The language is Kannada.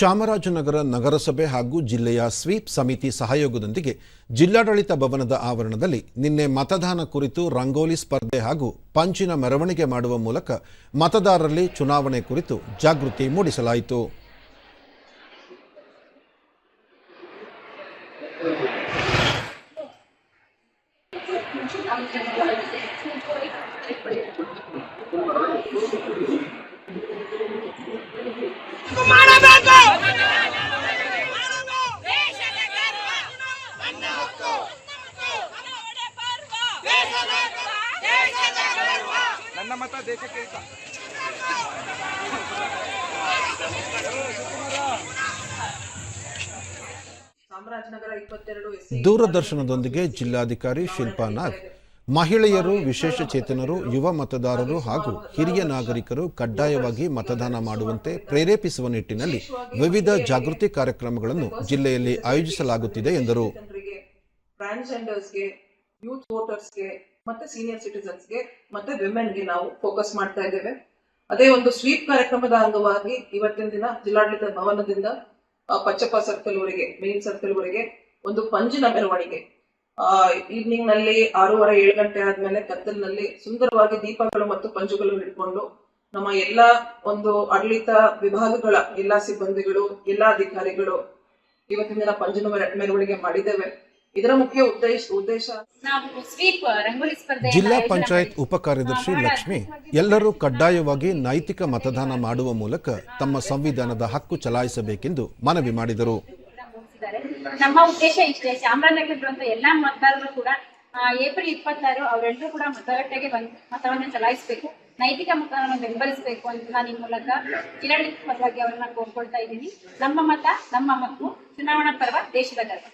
ಚಾಮರಾಜನಗರ ನಗರಸಭೆ ಹಾಗೂ ಜಿಲ್ಲೆಯ ಸ್ವೀಪ್ ಸಮಿತಿ ಸಹಯೋಗದೊಂದಿಗೆ ಜಿಲ್ಲಾಡಳಿತ ಭವನದ ಆವರಣದಲ್ಲಿ ನಿನ್ನೆ ಮತದಾನ ಕುರಿತು ರಂಗೋಲಿ ಸ್ಪರ್ಧೆ ಹಾಗೂ ಪಂಚಿನ ಮೆರವಣಿಗೆ ಮಾಡುವ ಮೂಲಕ ಮತದಾರರಲ್ಲಿ ಚುನಾವಣೆ ಕುರಿತು ಜಾಗೃತಿ ಮೂಡಿಸಲಾಯಿತು. ನನ್ನ ಮತ ದೇಶಕ್ಕೆ ಹಿತ. ದೂರದರ್ಶನದೊಂದಿಗೆ ಜಿಲ್ಲಾಧಿಕಾರಿ ಶಿಲ್ಪಾ ನಾಗ್, ಮಹಿಳೆಯರು, ವಿಶೇಷ ಚೇತನರು, ಯುವ ಮತದಾರರು ಹಾಗೂ ಹಿರಿಯ ನಾಗರಿಕರು ಕಡ್ಡಾಯವಾಗಿ ಮತದಾನ ಮಾಡುವಂತೆ ಪ್ರೇರೇಪಿಸುವ ನಿಟ್ಟಿನಲ್ಲಿ ವಿವಿಧ ಜಾಗೃತಿ ಕಾರ್ಯಕ್ರಮಗಳನ್ನು ಜಿಲ್ಲೆಯಲ್ಲಿ ಆಯೋಜಿಸಲಾಗುತ್ತಿದೆ ಎಂದರು. ಟ್ರಾನ್ಸ್ಜೆಂಡರ್ಸ್ಗೆ ಯೂತ್ ವೋಟರ್ಸ್ಗೆ ಮತ್ತೆ ಸೀನಿಯರ್ ಸಿಟಿಸನ್ಸ್ಗೆ ಮತ್ತೆ ವಿಮೆನ್ಗೆ ನಾವು ಫೋಕಸ್ ಮಾಡ್ತಾ ಇದ್ದೇವೆ. ಅದೇ ಒಂದು ಸ್ವೀಪ್ ಕಾರ್ಯಕ್ರಮದ ಅಂಗವಾಗಿ ಇವತ್ತಿನ ದಿನ ಜಿಲ್ಲಾಡಳಿತ ಭವನದಿಂದ ಪಚ್ಚಪ್ಪ ಸರ್ಕಲ್ ವರೆಗೆ ಮೇನ್ ಸರ್ಕಲ್ ವರೆಗೆ ಒಂದು ಪಂಜಿನ ಮೆರವಣಿಗೆ. ಈವ್ನಿಂಗ್ನಲ್ಲಿ ಆರೂವರೆ, ಏಳು ಗಂಟೆ ಆದ್ಮೇಲೆ ಕತ್ತಲಿನಲ್ಲಿ ಸುಂದರವಾಗಿ ದೀಪಗಳು ಮತ್ತು ಪಂಜುಗಳು ಹಿಡ್ಕೊಂಡು ನಮ್ಮ ಎಲ್ಲ ಒಂದು ಆಡಳಿತ ವಿಭಾಗಗಳ ಎಲ್ಲಾ ಸಿಬ್ಬಂದಿಗಳು, ಎಲ್ಲಾ ಅಧಿಕಾರಿಗಳು ಇವತ್ತಿನ ದಿನ ಪಂಜಿನ ಮೆರ- ಮೆರವಣಿಗೆ ಮಾಡಿದ್ದೇವೆ. ಇದರ ಮುಖ್ಯ ಉದ್ದೇಶ ಉದ್ದೇಶ? ಜಿಲ್ಲಾ ಪಂಚಾಯತ್ ಉಪ ಕಾರ್ಯದರ್ಶಿ ಲಕ್ಷ್ಮಿ. ಎಲ್ಲರೂ ಕಡ್ಡಾಯವಾಗಿ ನೈತಿಕ ಮತದಾನ ಮಾಡುವ ಮೂಲಕ ತಮ್ಮ ಸಂವಿಧಾನದ ಹಕ್ಕು ಚಲಾಯಿಸಬೇಕೆಂದು ಮನವಿ ಮಾಡಿದರು. ನಮ್ಮ ಉದ್ದೇಶ ಇಷ್ಟೇ. ಚಾಮರಾಜನಗರದಂತ ಎಲ್ಲಾ ಮತದಾರರು ಕೂಡ ಏಪ್ರಿಲ್ ಇಪ್ಪತ್ತಾರು ಅವರೆಲ್ಲರೂ ಕೂಡ ಮತಗಟ್ಟೆಗೆ ಬಂದು ಮತವನ್ನ ಚಲಾಯಿಸಬೇಕು ನೈತಿಕ ಮತವನ್ನು ಬೆಂಬಲಿಸಬೇಕು ಅಂತ ನಾನು ಈ ಮೂಲಕ ಜಿಲ್ಲಾಡಳಿತ ಪರವಾಗಿ ಅವರನ್ನ ಕೋರ್ಕೊಳ್ತಾ ಇದ್ದೀನಿ. ನಮ್ಮ ಮತ ನಮ್ಮ ಹಕ್ಕು ಚುನಾವಣಾ ಪರ್ವ ದೇಶದ ಗರ್ವ.